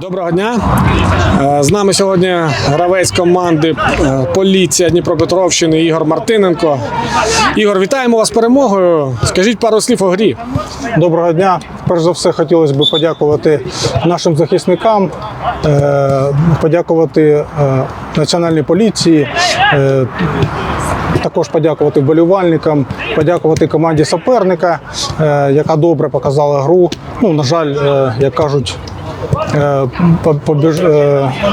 Доброго дня. Е, З нами сьогодні гравець команди е, Поліція Дніпропетровщини Ігор Мартиненко. Ігор, вітаємо вас перемогою. Скажіть пару слів у грі. Доброго дня. Перш за все, хотілося б подякувати нашим захисникам, е, подякувати Національній поліції, також подякувати вболівальникам, подякувати команді суперника, яка добре показала гру. Ну, на жаль, як кажуть. е, по- побіж- е,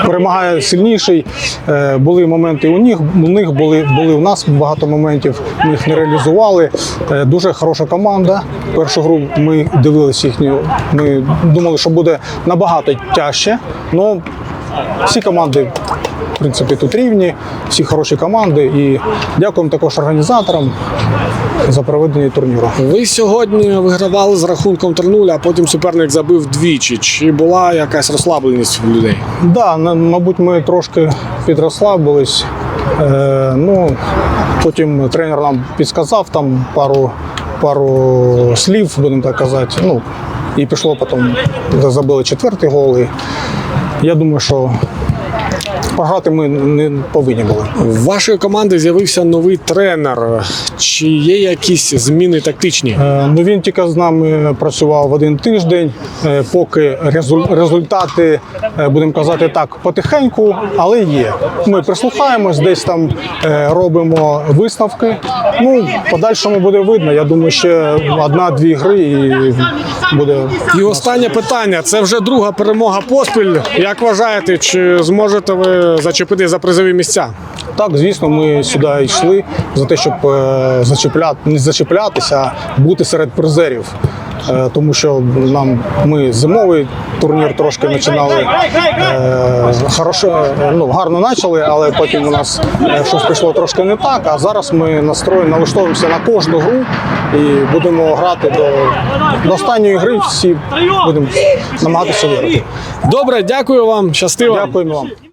Перемагає сильніший. Е, Були моменти у них, у них були, були у нас багато моментів. Ми їх не реалізували. Е, Дуже хороша команда. Першу гру ми дивилися їхню. Ми думали, що буде набагато тяжче. але всі команди, в принципі, тут рівні, всі хороші команди. І дякуємо також організаторам за проведення турніру. Ви сьогодні вигравали з рахунком 3-0, а потім суперник забив двічі. Чи була якась розслабленість в людей? Да, мабуть, ми трошки підрослабились. Е, ну, потім тренер нам підсказав там пару, пару слів, будемо так казати. Ну, і пішло потім, забили четвертий гол. І я думаю, що програти ми не повинні були. В вашої команди з'явився новий тренер. Чи є якісь зміни тактичні? Е, Ну, він тільки з нами працював один тиждень, е, поки резуль- результати, е, будемо казати так, потихеньку, але є. Ми прислухаємось, десь там е, робимо висновки. Ну, подальшому буде видно. Я думаю, ще одна-дві гри і буде. І останнє питання: це вже друга перемога поспіль. Як вважаєте, чи зможете ви зачепити за призові місця? Так, звісно, ми сюди йшли за те, щоб е, зачепляти, не зачеплятися, а бути серед призерів. Е, Тому що нам ми зимовий турнір трошки починали е, хорошо, е, ну, гарно почали, але потім у нас е, щось пішло трошки не так. А зараз ми настроєні, налаштовуємося на кожну гру і будемо грати до, до останньої гри. Всі будемо намагатися виграти. Добре, дякую вам, щастиво. Дякуємо вам.